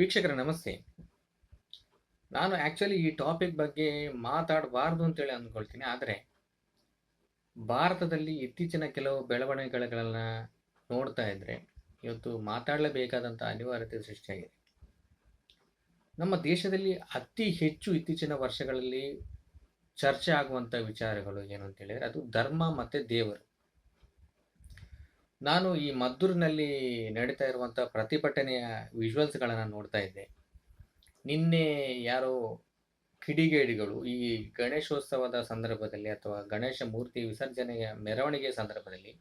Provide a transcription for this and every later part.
ವೀಕ್ಷಕರ, ನಮಸ್ತೆ. ನಾನು ಆ್ಯಕ್ಚುಲಿ ಈ ಟಾಪಿಕ್ ಬಗ್ಗೆ ಮಾತಾಡಬಾರ್ದು ಅಂತೇಳಿ ಅಂದ್ಕೊಳ್ತೀನಿ. ಆದರೆ, ಭಾರತದಲ್ಲಿ ಇತ್ತೀಚಿನ ಕೆಲವು ಬೆಳವಣಿಗೆಗಳನ್ನು ನೋಡ್ತಾ ಇದ್ದರೆ ಇವತ್ತು ಮಾತಾಡಲೇಬೇಕಾದಂಥ ಅನಿವಾರ್ಯತೆ ಸೃಷ್ಟಿಯಾಗಿದೆ. ನಮ್ಮ ದೇಶದಲ್ಲಿ ಅತಿ ಹೆಚ್ಚು ಇತ್ತೀಚಿನ ವರ್ಷಗಳಲ್ಲಿ ಚರ್ಚೆ ಆಗುವಂಥ ವಿಚಾರಗಳು ಏನು ಅಂತ ಹೇಳಿದರೆ ಅದು ಧರ್ಮ ಮತ್ತು ದೇವರು. ನಾನು ಈ ಮದ್ದೂರಿನಲ್ಲಿ ನಡೀತಾ ಇರುವಂಥ ಪ್ರತಿಭಟನೆಯ ವಿಜುವಲ್ಸ್ಗಳನ್ನು ನೋಡ್ತಾ ಇದ್ದೆ. ನಿನ್ನೆ ಯಾರೋ ಕಿಡಿಗೇಡಿಗಳು ಈ ಗಣೇಶೋತ್ಸವದ ಸಂದರ್ಭದಲ್ಲಿ ಅಥವಾ ಗಣೇಶ ಮೂರ್ತಿ ವಿಸರ್ಜನೆಯ ಮೆರವಣಿಗೆ ಸಂದರ್ಭದಲ್ಲಿ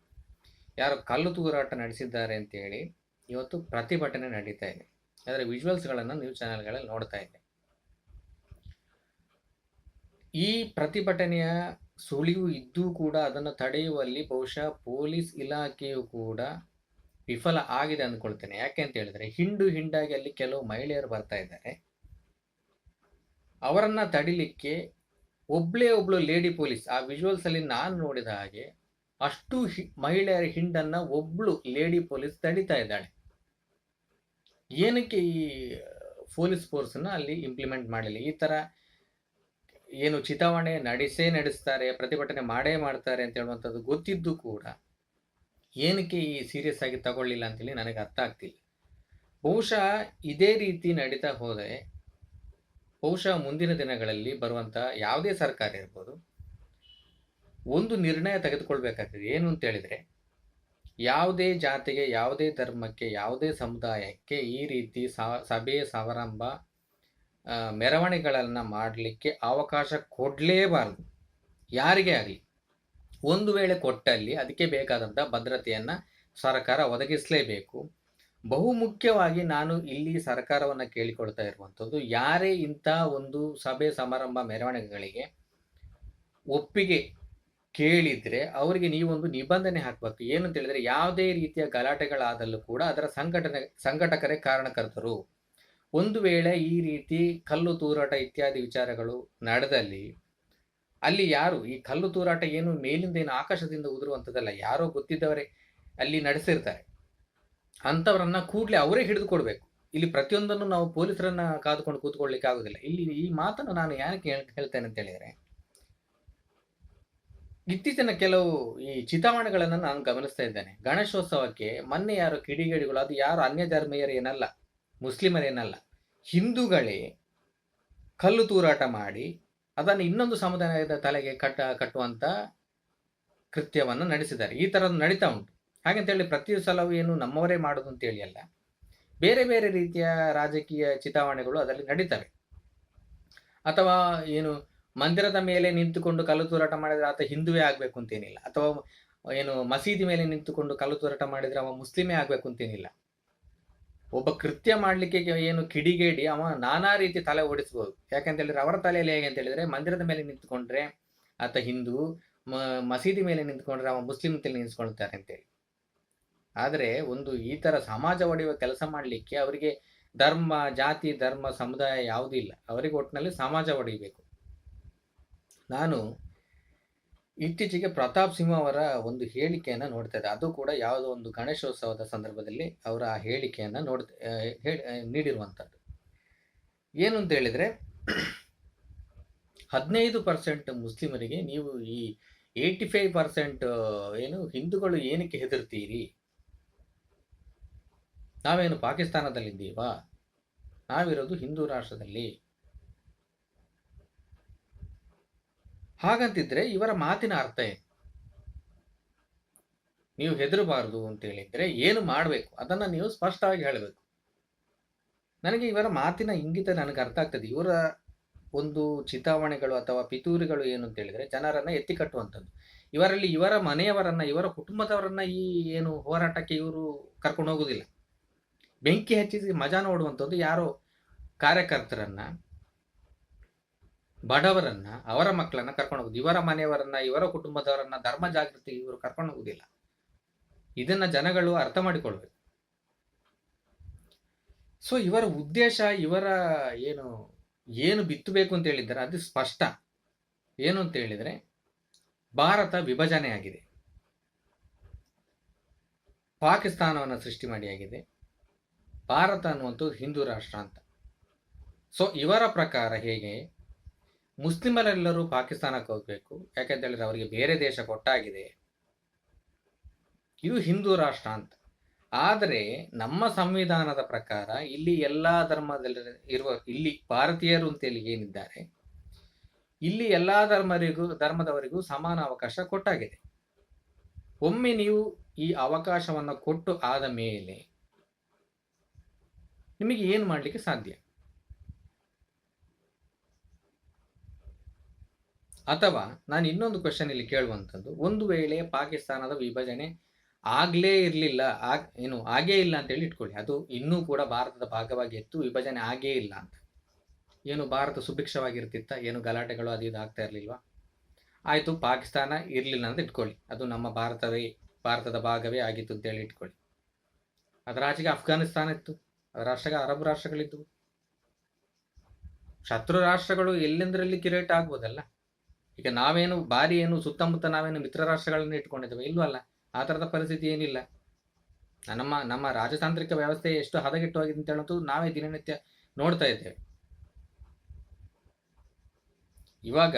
ಯಾರು ಕಲ್ಲು ತೂರಾಟ ನಡೆಸಿದ್ದಾರೆ ಅಂತೇಳಿ ಇವತ್ತು ಪ್ರತಿಭಟನೆ ನಡೀತಾ ಇದೆ. ಅದರ ವಿಜುವಲ್ಸ್ಗಳನ್ನು ನ್ಯೂಸ್ ಚಾನೆಲ್ಗಳಲ್ಲಿ ನೋಡ್ತಾ ಇದ್ದೆ. ಈ ಪ್ರತಿಭಟನೆಯ ಸುಳಿವು ಇದ್ದೂ ಕೂಡ ಅದನ್ನು ತಡೆಯುವಲ್ಲಿ ಬಹುಶಃ ಪೊಲೀಸ್ ಇಲಾಖೆಯು ಕೂಡ ವಿಫಲ ಆಗಿದೆ ಅಂದ್ಕೊಳ್ತೇನೆ. ಯಾಕೆ ಅಂತ ಹೇಳಿದ್ರೆ, ಹಿಂಡು ಹಿಂಡಾಗಿ ಅಲ್ಲಿ ಕೆಲವು ಮಹಿಳೆಯರು ಬರ್ತಾ ಇದ್ದಾರೆ. ಅವರನ್ನ ತಡಿಲಿಕ್ಕೆ ಒಬ್ಳೇ ಒಬ್ಳು ಲೇಡಿ ಪೊಲೀಸ್. ಆ ವಿಜುವಲ್ಸ್ ಅಲ್ಲಿ ನಾನು ನೋಡಿದ ಹಾಗೆ ಅಷ್ಟು ಮಹಿಳೆಯರ ಹಿಂಡನ್ನ ಒಬ್ಳು ಲೇಡಿ ಪೊಲೀಸ್ ತಡಿತಾ ಇದ್ದಾಳೆ. ಏನಕ್ಕೆ ಈ ಪೊಲೀಸ್ ಫೋರ್ಸ್ ಅಲ್ಲಿ ಇಂಪ್ಲಿಮೆಂಟ್ ಮಾಡಲಿ ಈ ತರ ಏನು ಚಿತಾವಣೆ ನಡೆಸೇ ನಡೆಸ್ತಾರೆ, ಪ್ರತಿಭಟನೆ ಮಾಡೇ ಮಾಡ್ತಾರೆ ಅಂತ ಹೇಳುವಂಥದ್ದು ಗೊತ್ತಿದ್ದು ಕೂಡ ಏನಕ್ಕೆ ಈ ಸೀರಿಯಸ್ ಆಗಿ ತಗೊಳ್ಳಿಲ್ಲ ಅಂತೇಳಿ ನನಗೆ ಅರ್ಥ ಆಗ್ತಿಲ್ಲ. ಬಹುಶಃ ಇದೇ ರೀತಿ ನಡೀತಾ ಹೋದರೆ ಬಹುಶಃ ಮುಂದಿನ ದಿನಗಳಲ್ಲಿ ಬರುವಂಥ ಯಾವುದೇ ಸರ್ಕಾರ ಇರ್ಬೋದು, ಒಂದು ನಿರ್ಣಯ ತೆಗೆದುಕೊಳ್ಬೇಕಾಗ್ತದೆ. ಏನು ಅಂತ ಹೇಳಿದ್ರೆ ಯಾವುದೇ ಜಾತಿಗೆ, ಯಾವುದೇ ಧರ್ಮಕ್ಕೆ, ಯಾವುದೇ ಸಮುದಾಯಕ್ಕೆ ಈ ರೀತಿ ಸಭೆ, ಸಮಾರಂಭ ಮೆರವಣಿಗೆಗಳನ್ನು ಮಾಡಲಿಕ್ಕೆ ಅವಕಾಶ ಕೊಡಲೇಬಾರದು. ಯಾರಿಗೆ ಆಗಲಿ? ಒಂದು ವೇಳೆ ಕೊಟ್ಟಲ್ಲಿ ಅದಕ್ಕೆ ಬೇಕಾದಂಥ ಭದ್ರತೆಯನ್ನು ಸರ್ಕಾರ ಒದಗಿಸಲೇಬೇಕು. ಬಹುಮುಖ್ಯವಾಗಿ ನಾನು ಇಲ್ಲಿ ಸರ್ಕಾರವನ್ನು ಕೇಳಿಕೊಳ್ತಾ ಇರುವಂಥದ್ದು, ಯಾರೇ ಇಂಥ ಒಂದು ಸಭೆ ಸಮಾರಂಭ ಮೆರವಣಿಗೆಗಳಿಗೆ ಒಪ್ಪಿಗೆ ಕೇಳಿದರೆ ಅವರಿಗೆ ನೀವೊಂದು ನಿಬಂಧನೆ ಹಾಕಬೇಕು. ಏನು ಅಂತ ಹೇಳಿದ್ರೆ ಯಾವುದೇ ರೀತಿಯ ಗಲಾಟೆಗಳಾದಲ್ಲೂ ಕೂಡ ಅದರ ಸಂಘಟನೆ, ಸಂಘಟಕರೇ ಕಾರಣಕರ್ತರು. ಒಂದು ವೇಳೆ ಈ ರೀತಿ ಕಲ್ಲು ತೂರಾಟ ಇತ್ಯಾದಿ ವಿಚಾರಗಳು ನಡೆದಲ್ಲಿ ಅಲ್ಲಿ ಯಾರು, ಈ ಕಲ್ಲು ತೂರಾಟ ಏನು ಮೇಲಿಂದ ಏನು ಆಕಾಶದಿಂದ ಉದುರುವಂಥದ್ದಲ್ಲ, ಯಾರೋ ಗೊತ್ತಿದ್ದವರೇ ಅಲ್ಲಿ ನಡೆಸಿರ್ತಾರೆ. ಅಂಥವರನ್ನ ಕೂಡಲೇ ಅವರೇ ಹಿಡಿದು ಕೊಡಬೇಕು ಇಲ್ಲಿ ಪ್ರತಿಯೊಂದನ್ನು ನಾವು ಪೊಲೀಸರನ್ನ ಕಾದುಕೊಂಡು ಕೂತ್ಕೊಳ್ಳಿಕ್ಕೆ ಆಗೋದಿಲ್ಲ ಇಲ್ಲಿ ಈ ಮಾತನ್ನು ನಾನು ಯಾಕೆ ಹೇಳ್- ಹೇಳ್ತೇನೆ ಅಂತ ಹೇಳಿದರೆ, ಇತ್ತೀಚಿನ ಕೆಲವು ಈ ಚಿತಾವಣೆಗಳನ್ನು ನಾನು ಗಮನಿಸ್ತಾ ಇದ್ದೇನೆ. ಗಣೇಶೋತ್ಸವಕ್ಕೆ ಮೊನ್ನೆ ಯಾರು ಕಿಡಿಗೇಡಿಗಳು, ಅದು ಯಾರು ಅನ್ಯ ಧರ್ಮೀಯರು ಏನಲ್ಲ ಮುಸ್ಲಿಮರೇನಲ್ಲ, ಹಿಂದೂಗಳೇ ಕಲ್ಲು ತೂರಾಟ ಮಾಡಿ ಅದನ್ನು ಇನ್ನೊಂದು ಸಮುದಾಯದ ತಲೆಗೆ ಕಟ್ಟ ಕಟ್ಟುವಂಥ ಕೃತ್ಯವನ್ನು ನಡೆಸಿದ್ದಾರೆ. ಈ ಥರದ್ದು ನಡೀತಾ ಉಂಟು. ಹಾಗಂತೇಳಿ ಪ್ರತಿ ಸಲವೂ ಏನು ನಮ್ಮವರೇ ಮಾಡೋದು ಅಂತೇಳಿ ಅಲ್ಲ, ಬೇರೆ ಬೇರೆ ರೀತಿಯ ರಾಜಕೀಯ ಚಿತಾವಣೆಗಳು ಅದರಲ್ಲಿ ನಡೀತವೆ. ಅಥವಾ ಏನು ಮಂದಿರದ ಮೇಲೆ ನಿಂತುಕೊಂಡು ಕಲ್ಲು ತೂರಾಟ ಮಾಡಿದರೆ ಆತ ಹಿಂದುವೇ ಆಗಬೇಕು ಅಂತೇನಿಲ್ಲ. ಅಥವಾ ಏನು ಮಸೀದಿ ಮೇಲೆ ನಿಂತುಕೊಂಡು ಕಲ್ಲು ತೂರಾಟ ಮಾಡಿದರೆ ಅವ ಮುಸ್ಲಿಮೇ ಆಗಬೇಕು ಅಂತೇನಿಲ್ಲ. ಒಬ್ಬ ಕೃತ್ಯ ಮಾಡಲಿಕ್ಕೆ ಏನು ಕಿಡಿಗೇಡಿ, ಅವ ನಾನಾ ರೀತಿ ತಲೆ ಓಡಿಸ್ಬೋದು. ಯಾಕಂತ ಹೇಳಿದ್ರೆ ಅವರ ತಲೆಯಲ್ಲಿ ಹೇಗೆ ಅಂತ ಹೇಳಿದ್ರೆ ಮಂದಿರದ ಮೇಲೆ ನಿಂತ್ಕೊಂಡ್ರೆ, ಆತ ಹಿಂದೂ ಮಸೀದಿ ಮೇಲೆ ನಿಂತ್ಕೊಂಡ್ರೆ ಅವ ಮುಸ್ಲಿಂ ತಲೆ ನಿಂತ್ಕೊಳ್ತಾರೆ ಅಂತೇಳಿ. ಆದರೆ ಒಂದು ಈ ಥರ ಸಮಾಜ ಒಡೆಯುವ ಕೆಲಸ ಮಾಡಲಿಕ್ಕೆ ಅವರಿಗೆ ಧರ್ಮ, ಜಾತಿ, ಧರ್ಮ, ಸಮುದಾಯ ಯಾವುದೂ ಇಲ್ಲ. ಅವರಿಗೆ ಒಟ್ಟಿನಲ್ಲಿ ಸಮಾಜ ಒಡೆಯಬೇಕು. ನಾನು ಇತ್ತೀಚೆಗೆ ಪ್ರತಾಪ್ ಸಿಂಹ ಅವರ ಒಂದು ಹೇಳಿಕೆಯನ್ನು ನೋಡ್ತಾ ಇದೆ ಅದು ಕೂಡ ಯಾವುದೋ ಒಂದು ಗಣೇಶೋತ್ಸವದ ಸಂದರ್ಭದಲ್ಲಿ ಅವರ ಆ ಹೇಳಿಕೆಯನ್ನು ನೋಡ್ ಆ, ಹೇಳಿ ನೀಡಿರುವಂಥದ್ದು ಏನು ಅಂತ ಹೇಳಿದ್ರೆ ಹದಿನೈದು ಪರ್ಸೆಂಟ್ ಮುಸ್ಲಿಮರಿಗೆ ನೀವು ಈ ಏಯ್ಟಿ ಫೈವ್ ಪರ್ಸೆಂಟ್ ಏನು ಹಿಂದೂಗಳು ಏನಕ್ಕೆ ಹೆದರ್ತೀರಿ? ನಾವೇನು ಪಾಕಿಸ್ತಾನದಲ್ಲಿದ್ದೀವಾ? ನಾವಿರೋದು ಹಿಂದೂ ರಾಷ್ಟ್ರದಲ್ಲಿ. ಹಾಗಂತಿದ್ರೆ ಇವರ ಮಾತಿನ ಅರ್ಥ ಏನು? ನೀವು ಹೆದರಬಾರದು ಅಂತ ಹೇಳಿದ್ರೆ ಏನು ಮಾಡಬೇಕು? ಅದನ್ನ ನೀವು ಸ್ಪಷ್ಟವಾಗಿ ಹೇಳಬೇಕು. ನನಗೆ ಇವರ ಮಾತಿನ ಇಂಗಿತ ನನಗೆ ಅರ್ಥ ಆಗ್ತದೆ. ಇವರ ಒಂದು ಚಿತಾವಣೆಗಳು ಅಥವಾ ಪಿತೂರಿಗಳು ಏನು ಅಂತ ಹೇಳಿದ್ರೆ ಜನರನ್ನ ಎತ್ತಿ ಕಟ್ಟುವಂಥದ್ದು. ಇವರಲ್ಲಿ ಇವರ ಮನೆಯವರನ್ನ, ಇವರ ಕುಟುಂಬದವರನ್ನ ಈ ಏನು ಹೋರಾಟಕ್ಕೆ ಇವರು ಕರ್ಕೊಂಡು ಹೋಗುದಿಲ್ಲ. ಬೆಂಕಿ ಹಚ್ಚಿಸಿ ಮಜಾ ನೋಡುವಂಥದ್ದು ಯಾರೋ ಕಾರ್ಯಕರ್ತರನ್ನ ಬಡವರನ್ನ, ಅವರ ಮಕ್ಕಳನ್ನ ಕರ್ಕೊಂಡು ಹೋಗುದು, ಇವರ ಮನೆಯವರನ್ನ, ಇವರ ಕುಟುಂಬದವರನ್ನ, ಧರ್ಮ ಜಾಗೃತಿ ಇವರು ಕರ್ಕೊಂಡು ಹೋಗುದಿಲ್ಲ. ಇದನ್ನ ಜನಗಳು ಅರ್ಥ ಮಾಡಿಕೊಳ್ಬೇಕು. ಸೊ ಇವರ ಉದ್ದೇಶ, ಇವರ ಏನು ಏನು ಬಿತ್ತಬೇಕು ಅಂತ ಹೇಳಿದ್ದಾರೆ, ಅದು ಸ್ಪಷ್ಟ. ಏನು ಅಂತ ಹೇಳಿದ್ರೆ, ಭಾರತ ವಿಭಜನೆ ಆಗಿದೆ. ಪಾಕಿಸ್ತಾನವನ್ನು ಸೃಷ್ಟಿ ಮಾಡಿ ಆಗಿದೆ. ಭಾರತ ಅನ್ನುವಂಥದ್ದು ಹಿಂದೂ ರಾಷ್ಟ್ರ ಅಂತ. ಸೊ ಇವರ ಪ್ರಕಾರ ಹೇಗೆ ಮುಸ್ಲಿಮರೆಲ್ಲರೂ ಪಾಕಿಸ್ತಾನಕ್ಕೆ ಹೋಗಬೇಕು. ಯಾಕೆಂತ ಹೇಳಿದ್ರೆ ಅವರಿಗೆ ಬೇರೆ ದೇಶ ಕೊಟ್ಟಾಗಿದೆ. ಇದು ಹಿಂದೂ ರಾಷ್ಟ್ರ ಅಂತ. ಆದರೆ ನಮ್ಮ ಸಂವಿಧಾನದ ಪ್ರಕಾರ ಇಲ್ಲಿ ಎಲ್ಲ ಧರ್ಮದಲ್ಲಿ ಇರುವ ಇಲ್ಲಿ ಭಾರತೀಯರು ಅಂತೇಳಿ ಏನಿದ್ದಾರೆ, ಇಲ್ಲಿ ಎಲ್ಲ ಧರ್ಮರಿಗೂ, ಧರ್ಮದವರಿಗೂ ಸಮಾನ ಅವಕಾಶ ಕೊಟ್ಟಾಗಿದೆ. ಒಮ್ಮೆ ನೀವು ಈ ಅವಕಾಶವನ್ನು ಕೊಟ್ಟು ಆದ ಮೇಲೆ ನಿಮಗೆ ಏನು ಮಾಡಲಿಕ್ಕೆ ಸಾಧ್ಯ? ಅಥವಾ ನಾನು ಇನ್ನೊಂದು ಕ್ವಶನ್ ಇಲ್ಲಿ ಕೇಳುವಂಥದ್ದು. ಒಂದು ವೇಳೆ ಪಾಕಿಸ್ತಾನದ ವಿಭಜನೆ ಆಗಲೇ ಇರಲಿಲ್ಲ, ಆಗ, ಏನು, ಆಗೇ ಇಲ್ಲ ಅಂತೇಳಿ ಇಟ್ಕೊಳ್ಳಿ. ಅದು ಇನ್ನೂ ಕೂಡ ಭಾರತದ ಭಾಗವಾಗಿ ಎತ್ತು, ವಿಭಜನೆ ಆಗೇ ಇಲ್ಲ ಅಂತ. ಏನು ಭಾರತ ಸುಭಿಕ್ಷವಾಗಿರ್ತಿತ್ತ? ಏನು ಗಲಾಟೆಗಳು ಅದು ಇದು ಆಗ್ತಾ ಇರಲಿಲ್ವಾ? ಆಯಿತು, ಪಾಕಿಸ್ತಾನ ಇರಲಿಲ್ಲ ಅಂತ ಇಟ್ಕೊಳ್ಳಿ. ಅದು ನಮ್ಮ ಭಾರತವೇ, ಭಾರತದ ಭಾಗವೇ ಆಗಿತ್ತು ಅಂತೇಳಿ ಇಟ್ಕೊಳ್ಳಿ. ಅದರ ಆಚೆಗೆ ಅಫ್ಘಾನಿಸ್ತಾನ ಇತ್ತು. ಅದರ ರಾಷ್ಟ್ರಗಳು ಅರಬ್ ರಾಷ್ಟ್ರಗಳಿದ್ದವು ಶತ್ರು ರಾಷ್ಟ್ರಗಳು ಎಲ್ಲೆಂದರಲ್ಲಿ ಕಿರೇಟ್ ಆಗ್ಬೋದಲ್ಲ? ಈಗ ನಾವೇನು ಬಾರಿ ಏನು ಸುತ್ತಮುತ್ತ ನಾವೇನು ಮಿತ್ರ ರಾಷ್ಟ್ರಗಳನ್ನು ಇಟ್ಕೊಂಡಿದ್ದೇವೆ, ಇಲ್ವಲ್ಲ? ಆ ಥರದ ಪರಿಸ್ಥಿತಿ ಏನಿಲ್ಲ. ನಮ್ಮ ನಮ್ಮ ರಾಜತಾಂತ್ರಿಕ ವ್ಯವಸ್ಥೆ ಎಷ್ಟು ಹದಗೆಟ್ಟು ಅಂತ ಹೇಳೋದು ನಾವೇ ದಿನನಿತ್ಯ ನೋಡ್ತಾ ಇದ್ದೇವೆ. ಇವಾಗ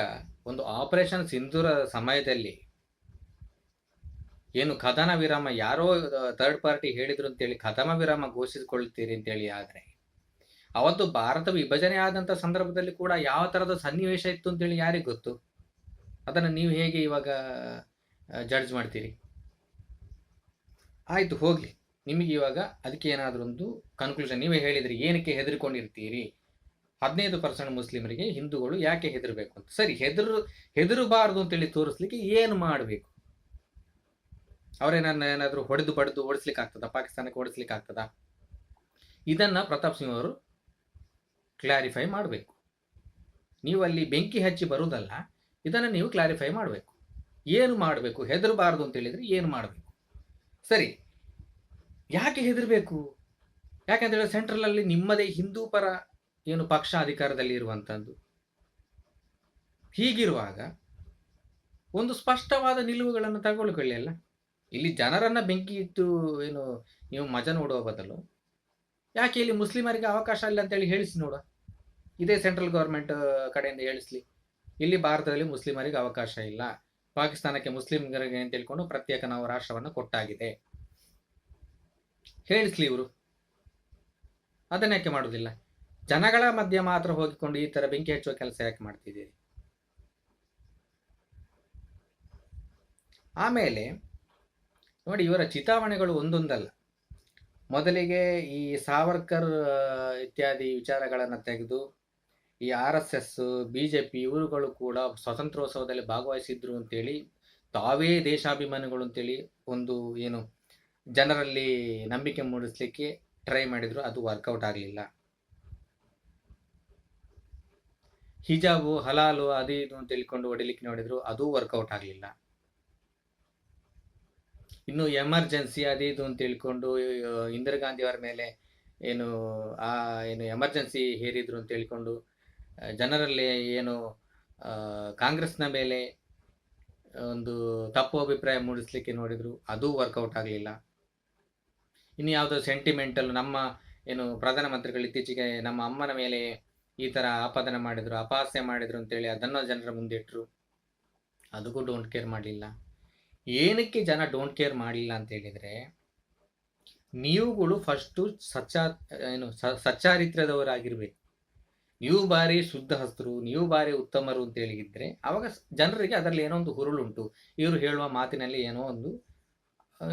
ಒಂದು ಆಪರೇಷನ್ ಸಿಂಧೂರ ಸಮಯದಲ್ಲಿ ಏನು ಕದನ ವಿರಾಮ ಯಾರೋ ಥರ್ಡ್ ಪಾರ್ಟಿ ಹೇಳಿದ್ರು ಅಂತೇಳಿ ಕದನ ವಿರಾಮ ಘೋಷಿಸಿಕೊಳ್ತೀರಿ ಅಂತೇಳಿ ಆದರೆ, ಅವತ್ತು ಭಾರತ ವಿಭಜನೆ ಆದಂಥ ಸಂದರ್ಭದಲ್ಲಿ ಕೂಡ ಯಾವ ಥರದ ಸನ್ನಿವೇಶ ಇತ್ತು ಅಂತೇಳಿ ಯಾರಿಗೆ ಗೊತ್ತು? ಅದನ್ನು ನೀವು ಹೇಗೆ ಇವಾಗ ಜಡ್ಜ್ ಮಾಡ್ತೀರಿ? ಆಯಿತು, ಹೋಗಲಿ. ನಿಮಗೆ ಇವಾಗ ಅದಕ್ಕೆ ಏನಾದರೂ ಒಂದು ಕನ್ಕ್ಲೂಷನ್ ನೀವೇ ಹೇಳಿದ್ರಿ, ಏನಕ್ಕೆ ಹೆದರಿಕೊಂಡಿರ್ತೀರಿ? ಹದಿನೈದು ಪರ್ಸೆಂಟ್ ಮುಸ್ಲಿಮರಿಗೆ ಹಿಂದೂಗಳು ಯಾಕೆ ಹೆದರಬೇಕು ಅಂತ. ಸರಿ, ಹೆದರು, ಹೆದರಬಾರ್ದು ಅಂತೇಳಿ ತೋರಿಸ್ಲಿಕ್ಕೆ ಏನು ಮಾಡಬೇಕು? ಅವರೇನ ಏನಾದರೂ ಹೊಡೆದು ಬಡಿದು ಓಡಿಸ್ಲಿಕ್ಕೆ ಆಗ್ತದ? ಪಾಕಿಸ್ತಾನಕ್ಕೆ ಓಡಿಸ್ಲಿಕ್ಕೆ ಆಗ್ತದ? ಇದನ್ನು ಪ್ರತಾಪ್ ಸಿಂಗ್ ಅವರು ಕ್ಲಾರಿಫೈ ಮಾಡಬೇಕು. ನೀವು ಅಲ್ಲಿ ಬೆಂಕಿ ಹಚ್ಚಿ ಬರುವುದಲ್ಲ ಇದನ್ನು ನೀವು ಕ್ಲಾರಿಫೈ ಮಾಡಬೇಕು. ಏನು ಮಾಡಬೇಕು? ಹೆದರಬಾರ್ದು ಅಂತ ಹೇಳಿದ್ರೆ ಏನು ಮಾಡಬೇಕು? ಸರಿ. ಯಾಕೆ ಹೆದರಬೇಕು? ಸೆಂಟ್ರಲ್ ಸೆಂಟ್ರಲಲ್ಲಿ ನಿಮ್ಮದೇ ಹಿಂದೂ ಪರ ಏನು ಪಕ್ಷ ಅಧಿಕಾರದಲ್ಲಿ ಇರುವಂಥದ್ದು ಹೀಗಿರುವಾಗ ಒಂದು ಸ್ಪಷ್ಟವಾದ ನಿಲುವುಗಳನ್ನು ತಗೊಳ್ಕೊಳ್ಳಿ ಅಲ್ಲ. ಇಲ್ಲಿ ಜನರನ್ನ ಬೆಂಕಿ ಇಟ್ಟು ಏನು ನೀವು ಮಜಾ ನೋಡುವ ಬದಲು ಯಾಕೆ ಇಲ್ಲಿ ಮುಸ್ಲಿಮರಿಗೆ ಅವಕಾಶ ಇಲ್ಲ ಅಂತೇಳಿ ಹೇಳಿಸಿ ನೋಡ ಇದೇ ಸೆಂಟ್ರಲ್ ಗೌರ್ಮೆಂಟ್ ಕಡೆಯಿಂದ ಹೇಳಿಸ್ಲಿ. ಇಲ್ಲಿ ಭಾರತದಲ್ಲಿ ಮುಸ್ಲಿಮರಿಗೆ ಅವಕಾಶ ಇಲ್ಲ. ಪಾಕಿಸ್ತಾನಕ್ಕೆ ಮುಸ್ಲಿಮರಿಗೆ ಅಂತ ಹೇಳ್ಕೊಂಡು ಪ್ರತ್ಯೇಕ ನಾವು ರಾಷ್ಟ್ರವನ್ನು ಕೊಟ್ಟಾಗಿದೆ. ಹೇಳಿಸ್ಲಿ ಇವರು. ಅದನ್ನ ಯಾಕೆ ಮಾಡುವುದಿಲ್ಲ ಜನಗಳ ಮಧ್ಯೆ ಮಾತ್ರ ಹೋಗಿಕೊಂಡು ಈ ತರ ಬೆಂಕಿ ಹಚ್ಚುವ ಕೆಲಸ ಯಾಕೆ ಮಾಡ್ತಿದ್ದೀರಿ? ಆಮೇಲೆ ನೋಡಿ ಇವರ ಚಿತಾವಣೆಗಳು ಒಂದೊಂದಲ್ಲ. ಮೊದಲಿಗೆ ಈ ಸಾವರ್ಕರ್ ಇತ್ಯಾದಿ ವಿಚಾರಗಳನ್ನು ತೆಗೆದು ಈ R S S, B J P ಇವರುಗಳು ಕೂಡ ಸ್ವಾತಂತ್ರ್ಯೋತ್ಸವದಲ್ಲಿ ಭಾಗವಹಿಸಿದ್ರು ಅಂತೇಳಿ, ತಾವೇ ದೇಶಾಭಿಮಾನಿಗಳು ಅಂತೇಳಿ ಒಂದು ಏನು ಜನರಲ್ಲಿ ನಂಬಿಕೆ ಮೂಡಿಸ್ಲಿಕ್ಕೆ ಟ್ರೈ ಮಾಡಿದ್ರು. ಅದು ವರ್ಕೌಟ್ ಆಗಲಿಲ್ಲ. ಹಿಜಾಬು, ಹಲಾಲು ಅದು ಇದು ಅಂತ ತಿಳ್ಕೊಂಡು ಹೊಡಿಲಿಕ್ಕೆ ನೋಡಿದ್ರು. ಅದು ವರ್ಕೌಟ್ ಆಗಲಿಲ್ಲ. ಇನ್ನು ಎಮರ್ಜೆನ್ಸಿ ಅದು ಇದು ಅಂತ ತಿಳ್ಕೊಂಡು ಇಂದಿರಾ ಗಾಂಧಿ ಅವರ ಮೇಲೆ ಏನು, ಆ, ಏನು ಎಮರ್ಜೆನ್ಸಿ ಹೇರಿದ್ರು ಅಂತ ಹೇಳ್ಕೊಂಡು ಜನರಲ್ಲಿ ಏನು ಕಾಂಗ್ರೆಸ್ನ ಮೇಲೆ ಒಂದು ತಪ್ಪು ಅಭಿಪ್ರಾಯ ಮೂಡಿಸ್ಲಿಕ್ಕೆ ನೋಡಿದ್ರು, ಅದು ವರ್ಕೌಟ್ ಆಗಲಿಲ್ಲ. ಇನ್ನು ಯಾವುದೋ ಸೆಂಟಿಮೆಂಟಲ್ ನಮ್ಮ ಏನು ಪ್ರಧಾನಮಂತ್ರಿಗಳು ಇತ್ತೀಚೆಗೆ ನಮ್ಮ ಅಮ್ಮನ ಮೇಲೆ ಈ ಥರ ಆಪಾದನೆ ಮಾಡಿದರು, ಅಪಹಾಸ್ಯ ಮಾಡಿದರು ಅಂತೇಳಿ ಅದನ್ನು ಜನರ ಮುಂದಿಟ್ಟರು ಅದಕ್ಕೂ ಡೋಂಟ್ ಕೇರ್ ಮಾಡಲಿಲ್ಲ. ಏನಕ್ಕೆ ಜನ ಡೋಂಟ್ ಕೇರ್ ಮಾಡಲಿಲ್ಲ ಅಂತ ಹೇಳಿದರೆ, ನೀವುಗಳು ಫಸ್ಟು ಸಚ್ಚಾ ಏನು ಸಚ್ಚಾರಿತ್ರ್ಯದವರಾಗಿರ್ಬೇಕು. ನೀವು ಬಾರಿ ಶುದ್ಧ ಹಸ್ತರು ನೀವು ಬಾರಿ ಉತ್ತಮರು ಅಂತ ಹೇಳಿದ್ರೆ ಅವಾಗ ಜನರಿಗೆ ಅದರಲ್ಲಿ ಏನೋ ಒಂದು ಹುರುಳುಂಟು. ಇವರು ಹೇಳುವ ಮಾತಿನಲ್ಲಿ ಏನೋ ಒಂದು,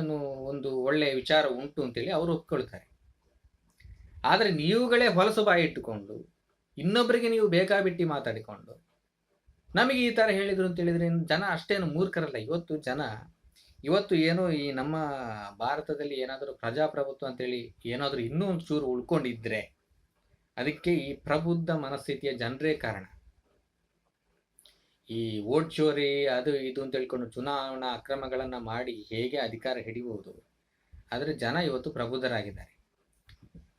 ಏನು ಒಂದು ಒಳ್ಳೆಯ ವಿಚಾರ ಉಂಟು ಅಂತೇಳಿ ಅವರು ಒಪ್ಕೊಳ್ತಾರೆ. ಆದರೆ ನೀವುಗಳೇ ಹೊಲಸು ಬಾಯಿ ಇಟ್ಟುಕೊಂಡು ಇನ್ನೊಬ್ಬರಿಗೆ ನೀವು ಬೇಕಾಬಿಟ್ಟಿ ಮಾತಾಡಿಕೊಂಡು, ನಮಗೆ ಈ ಥರ ಹೇಳಿದ್ರು ಅಂತ ಹೇಳಿದ್ರೆ ಜನ ಅಷ್ಟೇನು ಮೂರ್ಖರಲ್ಲ. ಇವತ್ತು ಜನ, ಇವತ್ತು ಏನೋ ಈ ನಮ್ಮ ಭಾರತದಲ್ಲಿ ಏನಾದರೂ ಪ್ರಜಾಪ್ರಭುತ್ವ ಅಂತೇಳಿ ಏನಾದರೂ ಇನ್ನೂ ಒಂದು ಚೂರು ಉಳ್ಕೊಂಡಿದ್ರೆ ಅದಕ್ಕೆ ಈ ಪ್ರಬುದ್ಧ ಮನಸ್ಥಿತಿಯ ಜನರೇ ಕಾರಣ. ಈ ಓಟ್ ಚೋರಿ, ಅದು ಇದು ಅಂತ ಹೇಳ್ಕೊಂಡು ಚುನಾವಣಾ ಅಕ್ರಮಗಳನ್ನು ಮಾಡಿ ಹೇಗೆ ಅಧಿಕಾರ ಹಿಡಿಬಹುದು ಆದರೆ ಜನ ಇವತ್ತು ಪ್ರಬುದ್ಧರಾಗಿದ್ದಾರೆ.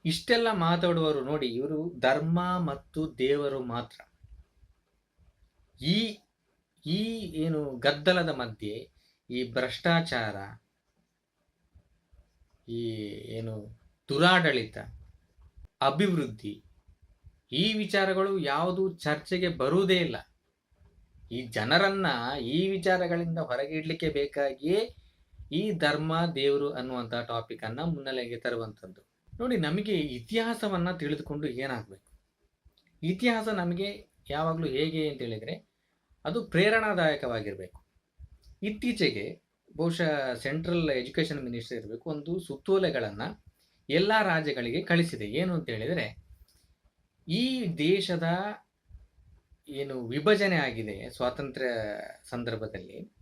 ಇಷ್ಟೆಲ್ಲ ಮಾತಾಡುವವರು ನೋಡಿ ಇವರು ಧರ್ಮ ಮತ್ತು ದೇವರು ಮಾತ್ರ. ಈ ಈ ಏನು ಗದ್ದಲದ ಮಧ್ಯೆ ಈ ಭ್ರಷ್ಟಾಚಾರ, ಈ ಏನು ದುರಾಡಳಿತ, ಅಭಿವೃದ್ಧಿ ಈ ವಿಚಾರಗಳು ಯಾವುದು ಚರ್ಚೆಗೆ ಬರುವುದೇ ಇಲ್ಲ. ಈ ಜನರನ್ನ ಈ ವಿಚಾರಗಳಿಂದ ಹೊರಗೆ ಇಡ್ಲಿಕ್ಕೆ ಬೇಕಾಗಿಯೇ ಈ ಧರ್ಮ, ದೇವರು ಅನ್ನುವಂಥ ಟಾಪಿಕ್ ಅನ್ನ ಮುನ್ನೆಲೆಗೆ ತರುವಂಥದ್ದು. ನೋಡಿ, ನಮಗೆ ಇತಿಹಾಸವನ್ನ ತಿಳಿದುಕೊಂಡು ಏನಾಗಬೇಕು? ಇತಿಹಾಸ ನಮಗೆ ಯಾವಾಗಲೂ ಹೇಗೆ ಅಂತ ಹೇಳಿದ್ರೆ, ಅದು ಪ್ರೇರಣಾದಾಯಕವಾಗಿರಬೇಕು. ಇತ್ತೀಚೆಗೆ ಬಹುಶಃ ಸೆಂಟ್ರಲ್ ಎಜುಕೇಷನ್ ಮಿನಿಸ್ಟರ್ ಇರಬೇಕು. ಒಂದು ಸುತ್ತೋಲೆಗಳನ್ನು ಎಲ್ಲ ರಾಜ್ಯಗಳಿಗೆ ಕಳಿಸಿದೆ. ಏನು ಅಂತ ಹೇಳಿದರೆ ಈ ದೇಶದ ಏನು ವಿಭಜನೆ ಆಗಿದೆ ಸ್ವಾತಂತ್ರ್ಯ ಸಂದರ್ಭದಲ್ಲಿ,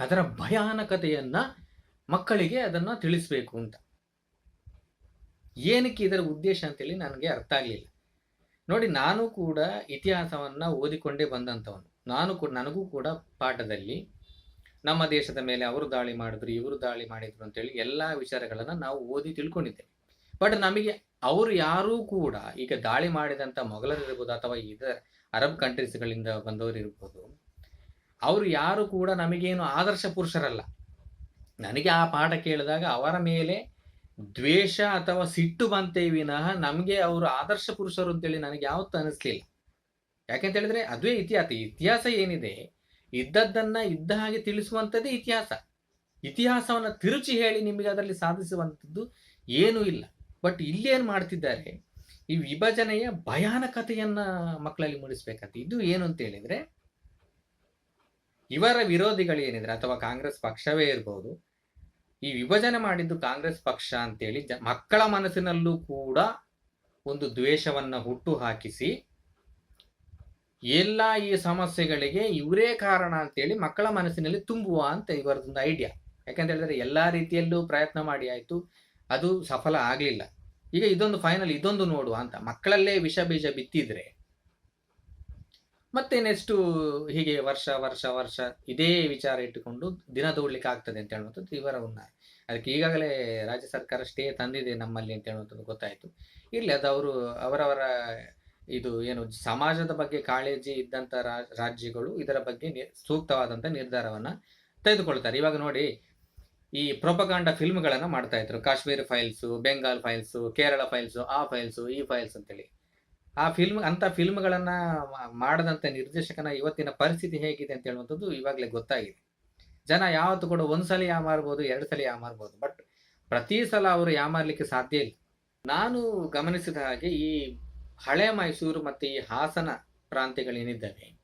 ಅದರ ಭಯಾನಕತೆಯನ್ನ ಮಕ್ಕಳಿಗೆ ಅದನ್ನ ತಿಳಿಸ್ಬೇಕು ಅಂತ. ಏನಕ್ಕೆ ಇದರ ಉದ್ದೇಶ ಅಂತೇಳಿ ನನಗೆ ಅರ್ಥ ಆಗಲಿಲ್ಲ. ನೋಡಿ, ನಾನು ಕೂಡ ಇತಿಹಾಸವನ್ನ ಓದಿಕೊಂಡೇ ಬಂದಂಥವನು. ನಾನು ಕೂಡ, ನನಗೂ ಕೂಡ ಪಾಠದಲ್ಲಿ ನಮ್ಮ ದೇಶದ ಮೇಲೆ ಅವರು ದಾಳಿ ಮಾಡಿದ್ರು, ಇವರು ದಾಳಿ ಮಾಡಿದ್ರು ಅಂತೇಳಿ ಎಲ್ಲ ವಿಚಾರಗಳನ್ನ ನಾವು ಓದಿ ತಿಳ್ಕೊಂಡಿದ್ದೇವೆ. ಬಟ್ ನಮಗೆ ಅವರು ಯಾರೂ ಕೂಡ ಈಗ ದಾಳಿ ಮಾಡಿದಂಥ ಮೊಘಲರಿರ್ಬೋದು ಅಥವಾ ಇದರ ಅರಬ್ ಕಂಟ್ರೀಸ್ಗಳಿಂದ ಬಂದವರು ಇರ್ಬೋದು, ಅವರು ಯಾರು ಕೂಡ ನಮಗೇನು ಆದರ್ಶ ಪುರುಷರಲ್ಲ. ನನಗೆ ಆ ಪಾಠ ಕೇಳಿದಾಗ ಅವರ ಮೇಲೆ ದ್ವೇಷ ಅಥವಾ ಸಿಟ್ಟು ಬಂತೆ ವಿನಃ ನಮಗೆ ಅವರು ಆದರ್ಶ ಪುರುಷರು ಅಂತೇಳಿ ನನಗೆ ಯಾವತ್ತೂ ಅನಿಸ್ಲಿಲ್ಲ. ಯಾಕೆಂತ ಹೇಳಿದ್ರೆ ಅದುವೇ ಇತಿಹಾಸ. ಇತಿಹಾಸ ಏನಿದೆ? ಇದ್ದದ್ದನ್ನ ಇದ್ದ ಹಾಗೆ ತಿಳಿಸುವಂಥದ್ದೇ ಇತಿಹಾಸ. ಇತಿಹಾಸವನ್ನ ತಿರುಚಿ ಹೇಳಿ ನಿಮಗೆ ಅದರಲ್ಲಿ ಸಾಧಿಸುವಂಥದ್ದು ಏನೂ ಇಲ್ಲ. ಬಟ್ ಇಲ್ಲೇನು ಮಾಡ್ತಿದ್ದಾರೆ? ಈ ವಿಭಜನೆಯ ಭಯಾನಕತೆಯನ್ನ ಮಕ್ಕಳಲ್ಲಿ ಮೂಡಿಸ್ಬೇಕಂತ ಇದು ಏನು ಅಂತ ಹೇಳಿದ್ರೆ, ಇವರ ವಿರೋಧಿಗಳು ಏನಿದ್ರೆ, ಅಥವಾ ಕಾಂಗ್ರೆಸ್ ಪಕ್ಷವೇ ಇರಬಹುದು ಈ ವಿಭಜನೆ ಮಾಡಿದ್ದು ಕಾಂಗ್ರೆಸ್ ಪಕ್ಷ ಅಂತೇಳಿ ಜ, ಮಕ್ಕಳ ಮನಸ್ಸಿನಲ್ಲೂ ಕೂಡ ಒಂದು ದ್ವೇಷವನ್ನ ಹುಟ್ಟು ಹಾಕಿಸಿ ಎಲ್ಲ ಈ ಸಮಸ್ಯೆಗಳಿಗೆ ಇವರೇ ಕಾರಣ ಅಂತೇಳಿ ಮಕ್ಕಳ ಮನಸ್ಸಿನಲ್ಲಿ ತುಂಬುವ ಅಂತ ಇವರದೊಂದು ಐಡಿಯಾ ಯಾಕಂತ ಹೇಳಿದ್ರೆ, ಎಲ್ಲಾ ರೀತಿಯಲ್ಲೂ ಪ್ರಯತ್ನ ಮಾಡಿ ಆಯ್ತು. ಅದು ಸಫಲ ಆಗಲಿಲ್ಲ. ಈಗ ಇದೊಂದು ಫೈನಲ್ ಇದೊಂದು ನೋಡುವ ಅಂತ. ಮಕ್ಕಳಲ್ಲೇ ವಿಷ ಬೀಜ ಬಿತ್ತಿದ್ರೆ ಮತ್ತೆ ನೆಕ್ಸ್ಟು ಹೀಗೆ ವರ್ಷ ವರ್ಷ ವರ್ಷ ಇದೇ ವಿಚಾರ ಇಟ್ಟುಕೊಂಡು ದಿನ ದೂಡ್ಲಿಕ್ಕೆ ಆಗ್ತದೆ ಅಂತ ಹೇಳುವಂಥದ್ದು ಇವರ ಹುನ್ನಾರ ಅದಕ್ಕೆ ಈಗಾಗಲೇ ರಾಜ್ಯ ಸರ್ಕಾರ ಸ್ಟೇ ತಂದಿದೆ ನಮ್ಮಲ್ಲಿ ಅಂತ ಹೇಳುವಂಥದ್ದು ಗೊತ್ತಾಯಿತು. ಇಲ್ಲಿ ಅದು ಅವರು ಅವರವರ ಇದು ಏನು ಸಮಾಜದ ಬಗ್ಗೆ ಕಾಳಜಿ ಇದ್ದಂಥ ರಾಜ್ಯಗಳು ಇದರ ಬಗ್ಗೆ ಸೂಕ್ತವಾದಂಥ ನಿರ್ಧಾರವನ್ನು ತೆಗೆದುಕೊಳ್ತಾರೆ. ಇವಾಗ ನೋಡಿ ಈ ಪ್ರೊಪಗಾಂಡ ಫಿಲ್ಮ್ಗಳನ್ನು ಮಾಡ್ತಾ ಇದ್ರು. Kashmir files Bengal files Kerala files ಆ ಫೈಲ್ಸು ಈ ಫೈಲ್ಸ್ ಅಂತೇಳಿ. ಆ ಫಿಲ್ಮ್ ಅಂತ ಫಿಲ್ಮ್ಗಳನ್ನು ಮಾಡದಂಥ ನಿರ್ದೇಶಕನ ಇವತ್ತಿನ ಪರಿಸ್ಥಿತಿ ಹೇಗಿದೆ ಅಂತ ಹೇಳುವಂಥದ್ದು ಇವಾಗಲೇ ಗೊತ್ತಾಗಿದೆ. ಜನ ಯಾವತ್ತು ಕೂಡ ಒಂದ್ಸಲ ಯಾಮಾರ್ಬೋದು ಎರಡು ಸಲ ಯಾಮಾರ್ಬೋದು ಬಟ್ ಪ್ರತಿ ಸಲ ಅವರು ಯಾಮಾರ್ಲಿಕ್ಕೆ ಸಾಧ್ಯ ಇಲ್ಲ. ನಾನು ಗಮನಿಸಿದ ಹಾಗೆ ಈ ಹಳೆ ಮೈಸೂರು ಮತ್ತು ಈ ಹಾಸನ ಪ್ರಾಂತ್ಯಗಳೇನಿದ್ದಾವೆ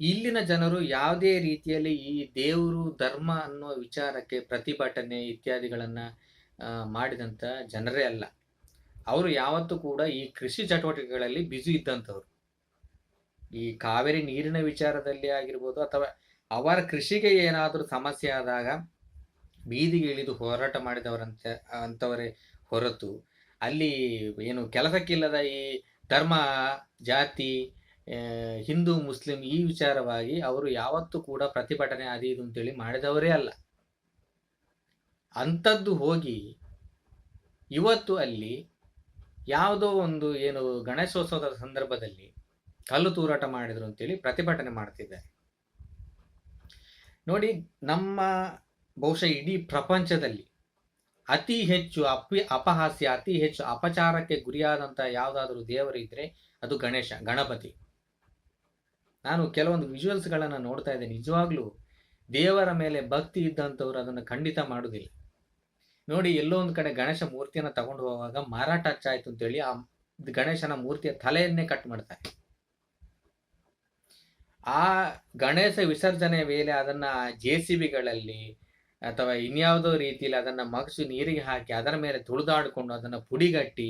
ಇಲ್ಲಿನ ಜನರು ಯಾವುದೇ ರೀತಿಯಲ್ಲಿ ಈ ದೇವರು, ಧರ್ಮ ಅನ್ನೋ ವಿಚಾರಕ್ಕೆ ಪ್ರತಿಭಟನೆ ಇತ್ಯಾದಿಗಳನ್ನು ಮಾಡಿದಂಥ ಜನರೇ ಅಲ್ಲ. ಅವರು ಯಾವತ್ತೂ ಕೂಡ ಈ ಕೃಷಿ ಚಟುವಟಿಕೆಗಳಲ್ಲಿ ಬ್ಯುಸಿ ಇದ್ದಂಥವ್ರು. ಈ ಕಾವೇರಿ ನೀರಿನ ವಿಚಾರದಲ್ಲಿ ಆಗಿರ್ಬೋದು ಅಥವಾ ಅವರ ಕೃಷಿಗೆ ಏನಾದರೂ ಸಮಸ್ಯೆ ಆದಾಗ ಬೀದಿಗೆ ಇಳಿದು ಹೋರಾಟ ಮಾಡಿದವರಂತ ಅಂಥವರೇ ಹೊರತು ಅಲ್ಲಿ ಏನು ಕೆಲಸಕ್ಕಿಲ್ಲದ ಈ ಧರ್ಮ ಜಾತಿ ಹಿಂದೂ ಮುಸ್ಲಿಂ ಈ ವಿಚಾರವಾಗಿ ಅವರು ಯಾವತ್ತೂ ಕೂಡ ಪ್ರತಿಭಟನೆ ಅದು ಇದು ಅಂತೇಳಿ ಮಾಡಿದವರೇ ಅಲ್ಲ. ಅಂಥದ್ದು ಹೋಗಿ ಇವತ್ತು ಅಲ್ಲಿ ಯಾವುದೋ ಒಂದು ಏನು ಗಣೇಶೋತ್ಸವದ ಸಂದರ್ಭದಲ್ಲಿ ಕಲ್ಲು ತೂರಾಟ ಮಾಡಿದ್ರು ಅಂತೇಳಿ ಪ್ರತಿಭಟನೆ ಮಾಡ್ತಿದ್ದಾರೆ. ನೋಡಿ, ನಮ್ಮ ಬಹುಶಃ ಇಡೀ ಪ್ರಪಂಚದಲ್ಲಿ ಅತಿ ಹೆಚ್ಚು ಅಪಿ, ಅಪಹಾಸ್ಯ, ಅತಿ ಹೆಚ್ಚು ಅಪಚಾರಕ್ಕೆ ಗುರಿಯಾದಂಥ ಯಾವುದಾದ್ರೂ ದೇವರು ಇದ್ರೆ ಅದು ಗಣೇಶ, ಗಣಪತಿ. ನಾನು ಕೆಲವೊಂದು ವಿಜುವಲ್ಸ್ಗಳನ್ನು ನೋಡ್ತಾ ಇದ್ದೇನೆ. ನಿಜವಾಗ್ಲೂ ದೇವರ ಮೇಲೆ ಭಕ್ತಿ ಇದ್ದಂಥವ್ರು ಅದನ್ನು ಖಂಡಿತ ಮಾಡುವುದಿಲ್ಲ ನೋಡಿ, ಎಲ್ಲೋ ಒಂದು ಕಡೆ ಗಣೇಶ ಮೂರ್ತಿಯನ್ನು ತಗೊಂಡು ಹೋಗುವಾಗ ಮಾರಾಟ ಹಚ್ಚಾಯ್ತು ಅಂತೇಳಿ ಆ ಗಣೇಶನ ಮೂರ್ತಿಯ ತಲೆಯನ್ನೇ ಕಟ್ ಮಾಡ್ತಾರೆ. ಆ ಗಣೇಶ ವಿಸರ್ಜನೆ ವೇಳೆ ಅದನ್ನ ಜೆ ಸಿ ಬಿಗಳಲ್ಲಿ ಅಥವಾ ಇನ್ಯಾವುದೋ ರೀತಿಯಲ್ಲಿ ಅದನ್ನ ಮಗಸು ನೀರಿಗೆ ಹಾಕಿ ಅದರ ಮೇಲೆ ತುಳಿದಾಡಿಕೊಂಡು ಅದನ್ನ ಪುಡಿಗಟ್ಟಿ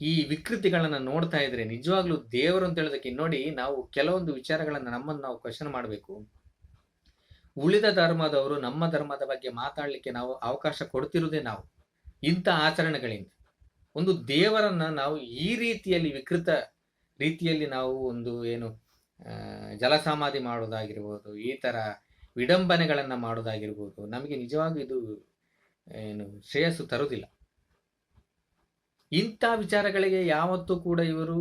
ಈ ವಿಕೃತಿಗಳನ್ನು ನೋಡ್ತಾ ಇದ್ರೆ ನಿಜವಾಗ್ಲೂ ದೇವರು ಅಂತ ಹೇಳೋದಕ್ಕೆ ನೋಡಿ ನಾವು ಕೆಲವೊಂದು ವಿಚಾರಗಳನ್ನು ನಮ್ಮನ್ನು ನಾವು ಕ್ವಶನ್ ಮಾಡಬೇಕು. ಉಳಿದ ಧರ್ಮದವರು ನಮ್ಮ ಧರ್ಮದ ಬಗ್ಗೆ ಮಾತಾಡಲಿಕ್ಕೆ ನಾವು ಅವಕಾಶ ಕೊಡ್ತಿರೋದೇ ನಾವು. ಇಂಥ ಆಚರಣೆಗಳಿಂದ. ಒಂದು ದೇವರನ್ನ ನಾವು ಈ ರೀತಿಯಲ್ಲಿ ವಿಕೃತ ರೀತಿಯಲ್ಲಿ ನಾವು ಒಂದು ಏನು ಜಲಸಮಾಧಿ ಮಾಡೋದಾಗಿರ್ಬೋದು ಈ ತರ ವಿಡಂಬನೆಗಳನ್ನು ಮಾಡೋದಾಗಿರ್ಬೋದು ನಮಗೆ ನಿಜವಾಗಿ ಇದು ಏನು ಶ್ರೇಯಸ್ಸು ತರುವುದಿಲ್ಲ. ಇಂಥ ವಿಚಾರಗಳಿಗೆ ಯಾವತ್ತೂ ಕೂಡ ಇವರು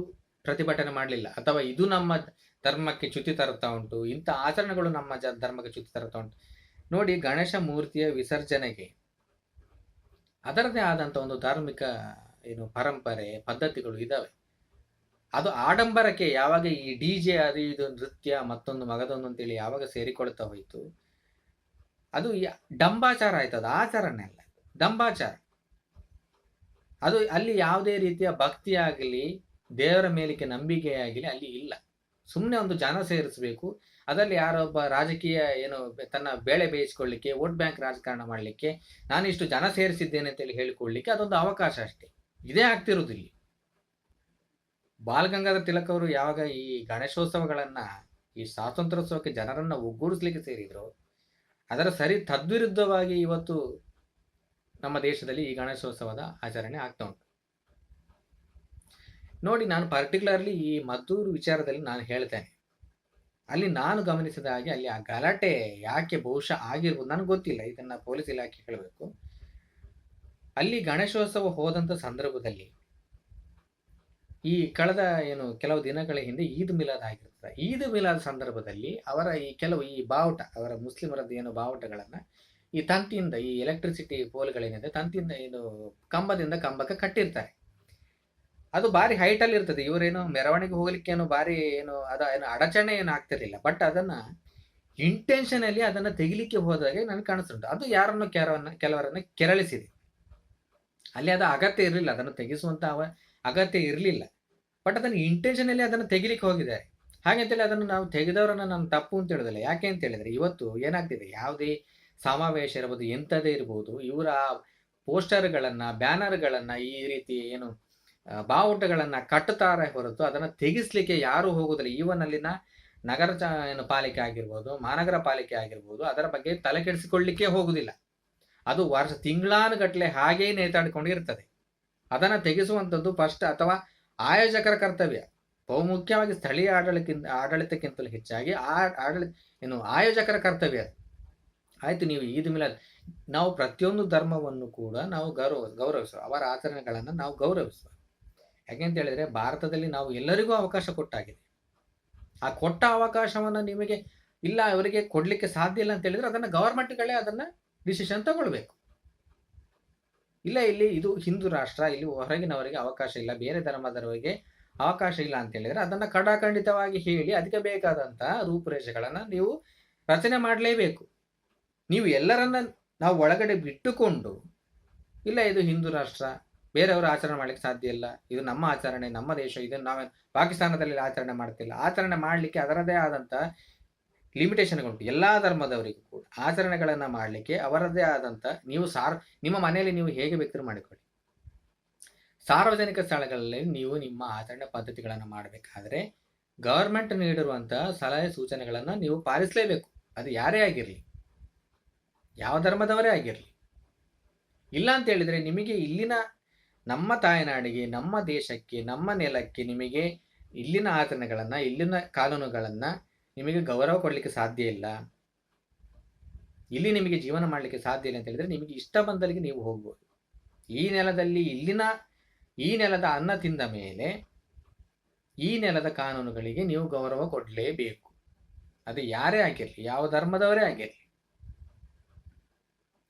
ಪ್ರತಿಭಟನೆ ಮಾಡಲಿಲ್ಲ. ಅಥವಾ ಇದು ನಮ್ಮ ಧರ್ಮಕ್ಕೆ ಚ್ಯುತಿ ತರುತ್ತಾ ಉಂಟು, ಇಂಥ ಆಚರಣೆಗಳು ನಮ್ಮ ಜ ಧರ್ಮಕ್ಕೆ ಚ್ಯುತಿ ತರುತ್ತಾ ಉಂಟು. ನೋಡಿ ಗಣೇಶ ಮೂರ್ತಿಯ ವಿಸರ್ಜನೆಗೆ ಅದರದೇ ಆದಂಥ ಒಂದು ಧಾರ್ಮಿಕ ಏನು ಪರಂಪರೆ, ಪದ್ಧತಿಗಳು ಇದ್ದಾವೆ ಅದು ಆಡಂಬರಕ್ಕೆ ಯಾವಾಗ ಈ ಡಿ ಜೆ ಅದು ಇದು ನೃತ್ಯ, ಮತ್ತೊಂದು ಮಗದೊಂದು ಅಂತೇಳಿ ಯಾವಾಗ ಸೇರಿಕೊಳ್ತಾ ಹೋಯಿತು, ಅದು ಡಂಬಾಚಾರ ಆಯ್ತು ಅದು ಆಚರಣೆ ಅಲ್ಲ ದಂಬಾಚಾರ ಅದು ಅಲ್ಲಿ ಯಾವುದೇ ರೀತಿಯ ಭಕ್ತಿ ಆಗಲಿ, ದೇವರ ಮೇಲಿಕೆ ನಂಬಿಕೆ ಆಗಲಿ ಅಲ್ಲಿ ಇಲ್ಲ. ಸುಮ್ಮನೆ ಒಂದು ಜನ ಸೇರಿಸಬೇಕು. ಅದರಲ್ಲಿ ಯಾರೊಬ್ಬ ರಾಜಕೀಯ ಏನು ತನ್ನ ಬೇಳೆ ಬೇಯಿಸ್ಕೊಳ್ಳಿಕ್ಕೆ, ವೋಟ್ ಬ್ಯಾಂಕ್ ರಾಜಕಾರಣ ಮಾಡಲಿಕ್ಕೆ ನಾನಿಷ್ಟು ಜನ ಸೇರಿಸಿದ್ದೇನೆ ಅಂತೇಳಿ ಹೇಳಿಕೊಳ್ಳಿಕ್ಕೆ ಅದೊಂದು ಅವಕಾಶ ಅಷ್ಟೇ. ಇದೇ ಆಗ್ತಿರೋದು ಇಲ್ಲಿ. ಬಾಲಗಂಗಾಧರ ತಿಲಕ್ ಅವರು ಯಾವಾಗ ಈ ಗಣೇಶೋತ್ಸವಗಳನ್ನ, ಈ ಸ್ವಾತಂತ್ರ್ಯೋತ್ಸವಕ್ಕೆ ಜನರನ್ನು ಒಗ್ಗೂಡಿಸ್ಲಿಕ್ಕೆ ಸೇರಿದ್ರು, ಅದರ ಸರಿ ತದ್ವಿರುದ್ಧವಾಗಿ ಇವತ್ತು ನಮ್ಮ ದೇಶದಲ್ಲಿ ಈ ಗಣೇಶೋತ್ಸವದ ಆಚರಣೆ ಆಗ್ತಾ ಉಂಟು. ನೋಡಿ, ನಾನು ಪರ್ಟಿಕ್ಯುಲರ್ಲಿ ಈ ಮದ್ದೂರು ವಿಚಾರದಲ್ಲಿ ನಾನು ಹೇಳ್ತೇನೆ. ಅಲ್ಲಿ ನಾನು ಗಮನಿಸಿದ ಹಾಗೆ ಅಲ್ಲಿ ಆ ಗಲಾಟೆ ಯಾಕೆ ಬಹುಶಃ ಆಗಿರ್ಬೋದು ನನಗೆ ಗೊತ್ತಿಲ್ಲ, ಇದನ್ನ ಪೊಲೀಸ್ ಇಲಾಖೆ ಹೇಳಬೇಕು. ಅಲ್ಲಿ ಗಣೇಶೋತ್ಸವ ಹೋದಂತ ಸಂದರ್ಭದಲ್ಲಿ ಈ ಕಳೆದ ಏನು ಕೆಲವು ದಿನಗಳ ಹಿಂದೆ ಈದ್ ಮಿಲಾದ್ ಆಗಿರ್ತದೆ. ಈದ್ ಮಿಲಾದ್ ಸಂದರ್ಭದಲ್ಲಿ ಅವರ ಈ ಕೆಲವು ಈ ಬಾವುಟ, ಅವರ ಮುಸ್ಲಿಮರದ್ದು ಏನು ಬಾವುಟಗಳನ್ನ ಈ ತಂತಿಯಿಂದ ಈ ಎಲೆಕ್ಟ್ರಿಸಿಟಿ ಪೋಲ್ಗಳೇನಿದೆ ತಂತಿಯಿಂದ ಏನು ಕಂಬದಿಂದ ಕಂಬಕ್ಕೆ ಕಟ್ಟಿರ್ತಾರೆ. ಅದು ಭಾರಿ ಹೈಟ್ ಅಲ್ಲಿ ಇರ್ತದೆ. ಇವರೇನು ಮೆರವಣಿಗೆ ಹೋಗ್ಲಿಕ್ಕೆ ಏನು ಭಾರಿ ಏನು ಅದ ಏನು ಅಡಚಣೆ ಏನು ಆಗ್ತಿರ್ಲಿಲ್ಲ. ಬಟ್ ಅದನ್ನ ಇಂಟೆನ್ಷನಲ್ಲಿ ಅದನ್ನ ತೆಗಿಲಿಕ್ಕೆ ಹೋದಾಗೆ ನನಗೆ ಕಾಣಿಸ್ತುಂಟು ಅದು ಯಾರನ್ನು ಕೆಲವನ್ನ ಕೆಲವರನ್ನ ಕೆರಳಿಸಿದೆ. ಅಲ್ಲಿ ಅದು ಅಗತ್ಯ ಇರಲಿಲ್ಲ. ಅದನ್ನು ತೆಗೆಸುವಂತ ಅವ ಅಗತ್ಯ ಇರಲಿಲ್ಲ. ಬಟ್ ಅದನ್ನು ಇಂಟೆನ್ಷನಲ್ಲಿ ಅದನ್ನು ತೆಗಿಲಿಕ್ಕೆ ಹೋಗಿದ್ದಾರೆ. ಹಾಗಂತೇಳಿ ಅದನ್ನು ನಾವು ತೆಗೆದವರನ್ನ ನಾನು ತಪ್ಪು ಅಂತ ಹೇಳಿದಿಲ್ಲ. ಯಾಕೆ ಅಂತ ಹೇಳಿದ್ರೆ ಇವತ್ತು ಏನಾಗ್ತಿದೆ? ಯಾವುದೇ ಸಮಾವೇಶ ಇರ್ಬೋದು ಎಂಥದೇ ಇರ್ಬೋದು, ಇವರ ಪೋಸ್ಟರ್ಗಳನ್ನು, ಬ್ಯಾನರ್ಗಳನ್ನು ಈ ರೀತಿ ಏನು ಬಾವುಟಗಳನ್ನು ಕಟ್ಟುತ್ತಾರೆ ಹೊರತು ಅದನ್ನ ತೆಗೆಸಲಿಕ್ಕೆ ಯಾರು ಹೋಗೋದಿಲ್ಲ. ಈವನಲ್ಲಿನ ನಗರ ಚ, ಏನು ಪಾಲಿಕೆ ಆಗಿರ್ಬೋದು, ಮಹಾನಗರ ಪಾಲಿಕೆ ಆಗಿರ್ಬೋದು, ಅದರ ಬಗ್ಗೆ ತಲೆ ಕೆಡಿಸಿಕೊಳ್ಳಿಕ್ಕೆ ಹೋಗುದಿಲ್ಲ. ಅದು ವರ್ಷ ತಿಂಗಳಾನುಗಟ್ಟಲೆ ಹಾಗೇ ನೇತಾಡಿಕೊಂಡಿರ್ತದೆ ಅದನ್ನ ತೆಗೆಸುವಂಥದ್ದು ಫಸ್ಟ್ ಅಥವಾ ಆಯೋಜಕರ ಕರ್ತವ್ಯ. ಬಹುಮುಖ್ಯವಾಗಿ ಸ್ಥಳೀಯ ಆಡಳಿತಕ್ಕಿಂತ, ಆಡಳಿತಕ್ಕಿಂತಲೂ ಹೆಚ್ಚಾಗಿ ಆ ಆಡಳಿತ ಏನು ಆಯೋಜಕರ ಕರ್ತವ್ಯ. ಅದು. ಆಯ್ತು ನೀವು ಈದ್ ಮಿಲಾದ್ ನಾವು ಪ್ರತಿಯೊಂದು ಧರ್ಮವನ್ನು ಕೂಡ ನಾವು ಗೌರವ, ಗೌರವಿಸುವ, ಅವರ ಆಚರಣೆಗಳನ್ನು ನಾವು ಗೌರವಿಸುವ. ಯಾಕೆಂತ ಹೇಳಿದ್ರೆ ಭಾರತದಲ್ಲಿ ನಾವು ಎಲ್ಲರಿಗೂ ಅವಕಾಶ ಕೊಟ್ಟಾಗಿದೆ. ಆ ಕೊಟ್ಟ ಅವಕಾಶವನ್ನ ನಿಮಗೆ ಇಲ್ಲ, ಅವರಿಗೆ ಕೊಡಲಿಕ್ಕೆ ಸಾಧ್ಯ ಇಲ್ಲ ಅಂತ ಹೇಳಿದ್ರೆ ಅದನ್ನ ಗವರ್ಮೆಂಟ್ಗಳೇ ಅದನ್ನ ಡಿಸಿಷನ್ ತಗೊಳ್ಬೇಕು. ಇಲ್ಲ, ಇಲ್ಲಿ ಇದು ಹಿಂದೂ ರಾಷ್ಟ್ರ, ಇಲ್ಲಿ ಹೊರಗಿನವರಿಗೆ ಅವಕಾಶ ಇಲ್ಲ, ಬೇರೆ ಧರ್ಮದವರಿಗೆ ಅವಕಾಶ ಇಲ್ಲ ಅಂತ ಹೇಳಿದ್ರೆ ಅದನ್ನ ಕಡಾಖಂಡಿತವಾಗಿ ಹೇಳಿ, ಅದಕ್ಕೆ ಬೇಕಾದಂತ ರೂಪುರೇಷೆಗಳನ್ನು ನೀವು ರಚನೆ ಮಾಡಲೇಬೇಕು. ನೀವು ಎಲ್ಲರನ್ನ ನಾವು ಒಳಗಡೆ ಬಿಟ್ಟುಕೊಂಡು, ಇಲ್ಲ ಇದು ಹಿಂದೂ ರಾಷ್ಟ್ರ, ಬೇರೆಯವರು ಆಚರಣೆ ಮಾಡ್ಲಿಕ್ಕೆ ಸಾಧ್ಯ ಇಲ್ಲ, ಇದು ನಮ್ಮ ಆಚರಣೆ, ನಮ್ಮ ದೇಶ, ಇದನ್ನು ನಾವು ಪಾಕಿಸ್ತಾನದಲ್ಲಿ ಆಚರಣೆ ಮಾಡ್ತಿಲ್ಲ. ಆಚರಣೆ ಮಾಡಲಿಕ್ಕೆ ಅದರದೇ ಆದಂತ ಲಿಮಿಟೇಷನ್ಗಳುಂಟು ಎಲ್ಲಾ ಧರ್ಮದವರಿಗೂ ಕೂಡ ಆಚರಣೆಗಳನ್ನ ಮಾಡಲಿಕ್ಕೆ ಅವರದೇ ಆದಂತ ನೀವು ಸಾರ್, ನಿಮ್ಮ ಮನೆಯಲ್ಲಿ ನೀವು ಹೇಗೆ ಬೇಕಾದ್ರೂ ಮಾಡಿಕೊಳ್ಳಿ. ಸಾರ್ವಜನಿಕ ಸ್ಥಳಗಳಲ್ಲಿ ನೀವು ನಿಮ್ಮ ಆಚರಣೆ ಪದ್ಧತಿಗಳನ್ನು ಮಾಡಬೇಕಾದ್ರೆ ಗವರ್ಮೆಂಟ್ ನೀಡಿರುವಂತಹ ಸಲಹೆ ಸೂಚನೆಗಳನ್ನ ನೀವು ಪಾಲಿಸಲೇಬೇಕು. ಅದು ಯಾರೇ ಆಗಿರಲಿ. ಯಾವ ಧರ್ಮದವರೇ ಆಗಿರಲಿ. ಇಲ್ಲ ಅಂತ ಹೇಳಿದರೆ ನಿಮಗೆ ಇಲ್ಲಿನ ನಮ್ಮ ತಾಯ್ನಾಡಿಗೆ, ನಮ್ಮ ದೇಶಕ್ಕೆ, ನಮ್ಮ ನೆಲಕ್ಕೆ ನಿಮಗೆ ಇಲ್ಲಿನ ಆಚರಣೆಗಳನ್ನು, ಇಲ್ಲಿನ ಕಾನೂನುಗಳನ್ನು ನಿಮಗೆ ಗೌರವ ಕೊಡಲಿಕ್ಕೆ ಸಾಧ್ಯ ಇಲ್ಲ. ಇಲ್ಲಿ ನಿಮಗೆ ಜೀವನ ಮಾಡಲಿಕ್ಕೆ ಸಾಧ್ಯ ಇಲ್ಲ ಅಂತ ಹೇಳಿದ್ರೆ ನಿಮಗೆ ಇಷ್ಟ ಬಂದಲ್ಲಿಗೆ ನೀವು ಹೋಗ್ಬೋದು. ಈ ನೆಲದಲ್ಲಿ ಇಲ್ಲಿನ, ಈ ನೆಲದ ಅನ್ನ ತಿಂದ ಮೇಲೆ ಈ ನೆಲದ ಕಾನೂನುಗಳಿಗೆ ನೀವು ಗೌರವ ಕೊಡಲೇಬೇಕು. ಅದು ಯಾರೇ ಆಗಿರಲಿ, ಯಾವ ಧರ್ಮದವರೇ ಆಗಿರಲಿ.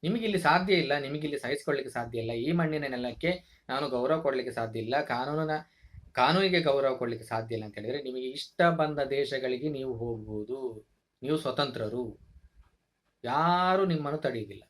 ನಿಮಗೆ ಇಲ್ಲಿ ಸಾಧ್ಯ ಇಲ್ಲ, ನಿಮಗಿಲ್ಲಿ ಸಹಿಸಿಕೊಳ್ಳಿಕ್ಕೆ ಸಾಧ್ಯ ಇಲ್ಲ. ಈ ಮಣ್ಣಿನ ನೆಲಕ್ಕೆ ನಾನು ಗೌರವ ಕೊಡಲಿಕ್ಕೆ ಸಾಧ್ಯ ಇಲ್ಲ, ಕಾನೂನಿನ, ಕಾನೂನಿಗೆ ಗೌರವ ಕೊಡಲಿಕ್ಕೆ ಸಾಧ್ಯ ಇಲ್ಲ ಅಂತ ಹೇಳಿದ್ರೆ ನಿಮಗೆ ಇಷ್ಟ ಬಂದ ದೇಶಗಳಿಗೆ ನೀವು ಹೋಗ್ಬೋದು. ನೀವು ಸ್ವತಂತ್ರರು. ಯಾರು ನಿಮ್ಮನ್ನು ತಡೆಯುವುದಿಲ್ಲ.